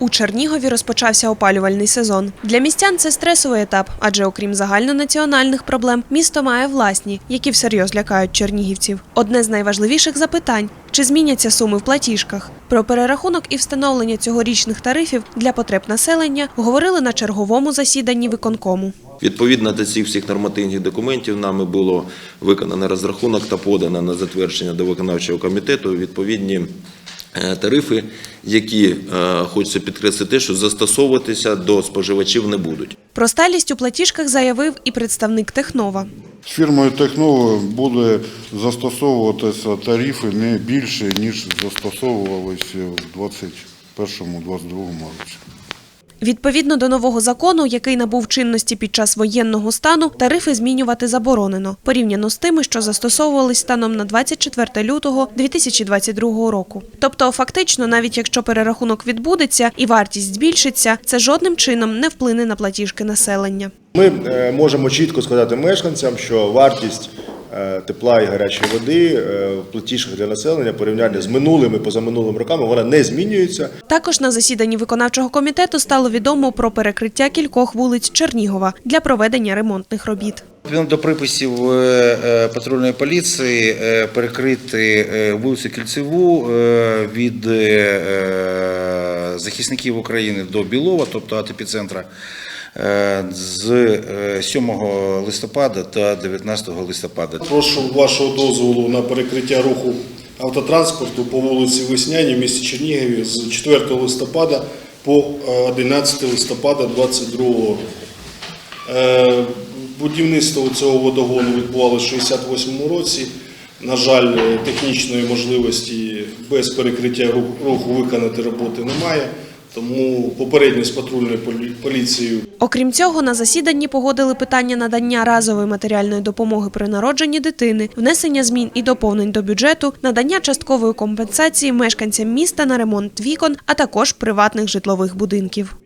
У Чернігові розпочався опалювальний сезон. Для містян це стресовий етап, адже окрім загальнонаціональних проблем, місто має власні, які всерйоз лякають чернігівців. Одне з найважливіших запитань чи зміняться суми в платіжках. Про перерахунок і встановлення цьогорічних тарифів для потреб населення говорили на черговому засіданні виконкому. Відповідно до цих всіх нормативних документів нами було виконано розрахунок та подано на затвердження до виконавчого комітету відповідні тарифи, які е, хочеться підкреслити, що застосовуватися до споживачів не будуть. Про сталість у платіжках заявив і представник Технова. З фірмою Технова буде застосовуватися тарифи не більше, ніж застосовувалися в 2021-2022 році. Відповідно до нового закону, який набув чинності під час воєнного стану, тарифи змінювати заборонено порівняно з тими, що застосовувались станом на 24 лютого 2022 року. Тобто, фактично, навіть якщо перерахунок відбудеться і вартість збільшиться, це жодним чином не вплине на платіжки населення. Ми е, можемо чітко сказати мешканцям, що вартість тепла і гарячої води е, в платіжках для населення порівняння з минулими позаминулими роками вона не змінюється. Також на засіданні виконавчого комітету стало відомо про перекриття кількох вулиць Чернігова для проведення ремонтних робіт. Відповідно до приписів е, е, патрульної поліції е, перекрити е, вулицю Кільцеву е, від е, е, захисників України до Білова, тобто от епіцентра, е, з е, 7 листопада та 19 листопада. Прошу вашого дозволу на перекриття руху автотранспорту по вулиці Весняній в місті Чернігові з 4 листопада по е, 11 листопада 2022 року. Е, Будівництво цього водогону відбувалося в 68 році. На жаль, технічної можливості без перекриття ру- руху виконати роботи немає. Тому попередньо з патрульною полі- поліцією Окрім цього, на засіданні погодили питання надання разової матеріальної допомоги при народженні дитини, внесення змін і доповнень до бюджету, надання часткової компенсації мешканцям міста на ремонт вікон, а також приватних житлових будинків.